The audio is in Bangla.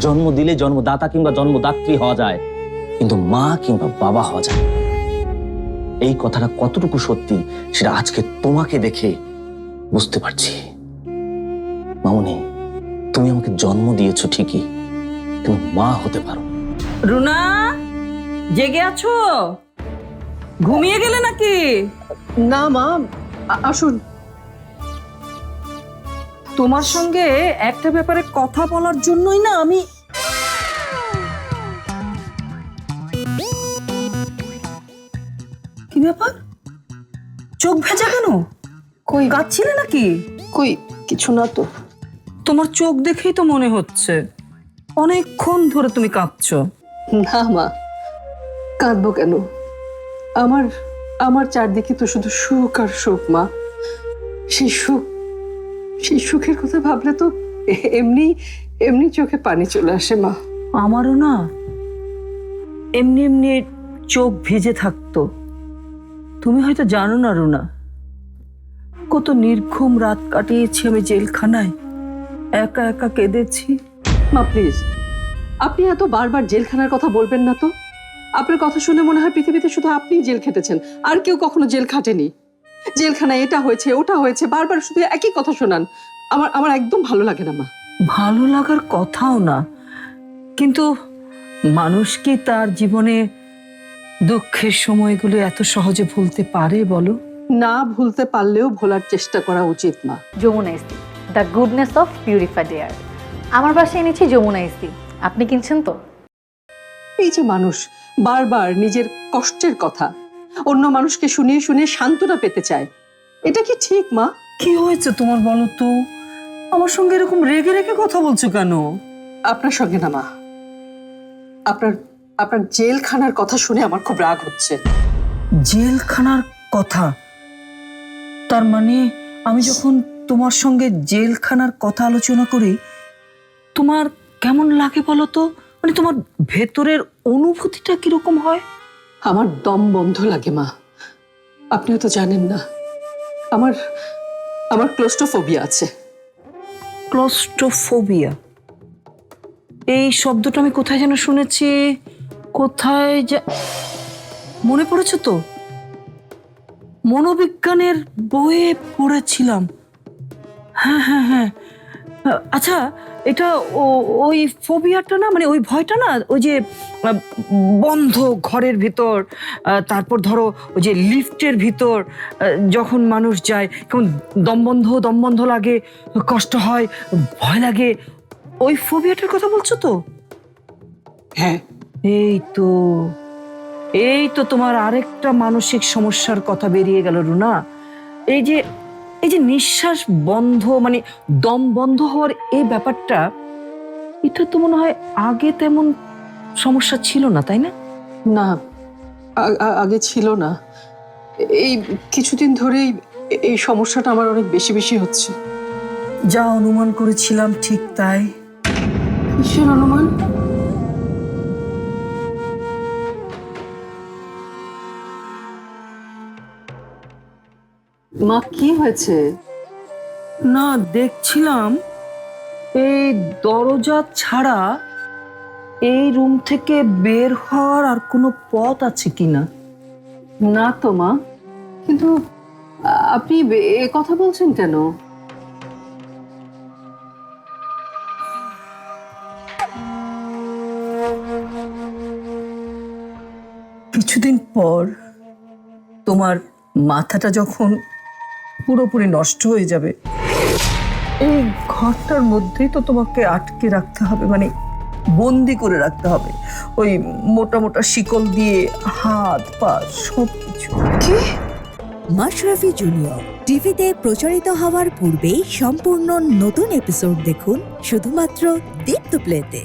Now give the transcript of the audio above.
জন্ম দিলে জন্মদাতা কিংবা জন্মদাত্রী হওয়া যায় কিন্তু মা কিংবা বাবা হওয়া যায় এই কথাটা কতটুকু সত্যি সেটা আজকে তোমাকে দেখে বুঝতে পারছি। মামনি তুমি আমাকে জন্ম দিয়েছ ঠিকই তুমি মা হতে পারো রুনা জেগে আছো? ঘুমিয়ে গেলে নাকি? না মা আসুন। তোমার সঙ্গে একটা ব্যাপারে কথা বলার জন্যই না আমি কি ব্যাপার? চোখ ভেজা কেন? কই? কাঁদছিলে নাকি? কই? কিছু না তো। তোমার চোখ দেখেই তো মনে হচ্ছে। অনেকক্ষণ ধরে তুমি কাঁদছো। না মা কাঁদবো কেন? আমার আমার চারদিকে তো শুধু সুখ আর সুখ মা। সেই সুখ সেই সুখের কথা ভাবলে তো এমনি এমনি চোখে পানি চলে আসে মা। আমারও না এমনি এমনি চোখ ভিজে থাকতো। তুমি হয়তো জানো না রুনা। কত নির্ঘুম রাত কাটিয়েছি আমি জেলখানায়। একা একা কেঁদেছি। মা প্লিজ আপনি এত বারবার জেলখানার কথা বলবেন না তো? আপনার কথা শুনে মনে হয় পৃথিবীতে শুধু আপনিই জেল খেটেছেন আর কেউ কখনো জেল খাটেনি। জেলখানায় এটা হয়েছে ওটা হয়েছে বারবার শুধু একই কথা শোনান। আমার আমার একদম ভালো লাগে না মা। ভালো লাগার কথাও না কিন্তু মানুষ কি তার জীবনে দুঃখের সময়গুলো এত সহজে ভুলতে পারে বলো? না ভুলতে পারলেও ভোলার চেষ্টা করা উচিত মা। Jamuna AC the goodness of purified air আমার বাসায় এনেছি যমুনা ইসি আপনি কিনছেন তো? এই যে মানুষ বারবার নিজের কষ্টের কথা অন্য মানুষকে শুনিয়ে শুনিয়ে সান্ত্বনা পেতে চায়। এটা কি ঠিক মা? কি হয়েছে তোমার বলো তো? আমার সঙ্গে এরকম রেগে রেগে কথা বলছো কেন? আপনার সঙ্গে না মা। আপনার আপনার জেলখানার কথা শুনে আমার খুব রাগ হচ্ছে। জেলখানার কথা? তার মানে আমি যখন তোমার সঙ্গে জেলখানার কথা আলোচনা করি তোমার কেমন লাগে বলো তো? মানে তোমার ভেতরের অনুভূতিটা কীরকম হয়? আমার দম বন্ধ লাগে, মা। আপনিও তো জানেন না, আমার আমার ক্লোস্টোফোবিয়া আছে। ক্লস্ট্রোফোবিয়া এই শব্দটা আমি কোথায় যেন শুনেছি? কোথায় যা মনে পড়েছে তো? মনোবিজ্ঞানের বইয়ে পড়েছিলাম। হ্যাঁ হ্যাঁ হ্যাঁ। আচ্ছা এটা ওই ফোবিয়াটা না মানে ওই ভয়টা না ওই যে বন্ধ ঘরের ভিতর তারপর ধরো ওই যে লিফটের ভিতর যখন মানুষ যায় কেমন দমবন্ধ দমবন্ধ লাগে কষ্ট হয় ভয় লাগে ওই ফোবিয়াটার কথা বলছো তো? হ্যাঁ। এই তো এই তো তোমার আরেকটা মানসিক সমস্যার কথা বেরিয়ে গেল রুনা। এই যে এই যে নিঃশ্বাস বন্ধ মানে দম বন্ধ হওয়ার এই ব্যাপারটা এটা তো মনে হয় আগে তেমন সমস্যা ছিল না তাই না? না আগে ছিল না। এই কিছুদিন ধরেই এই সমস্যাটা আমার অনেক বেশি বেশি হচ্ছে। যা অনুমান করেছিলাম ঠিক তাই। কিসের অনুমান? মা কি হয়েছে? না দেখছিলাম। এই দরজা ছাড়া এই রুম থেকে বের হওয়ার আর কোনো পথ আছে কিনা? না না তো মা কিন্তু আপনি এ কথা বলছেন কেন? কিছুদিন পর তোমার মাথাটা যখন পুরোপুরি নষ্ট হয়ে যাবে। এই ঘরটার মধ্যেই তো তোমাকে আটকে রাখতে হবে মানে বন্দি করে রাখতে হবে। ওই মোটা মোটা শিকল দিয়ে হাত, পা সব কিছু মাশরাফি জুনিয়র, টিভিতে প্রচারিত হওয়ার পূর্বেই সম্পূর্ণ নতুন এপিসোড দেখুন শুধুমাত্র দীপ্ত প্লেতে।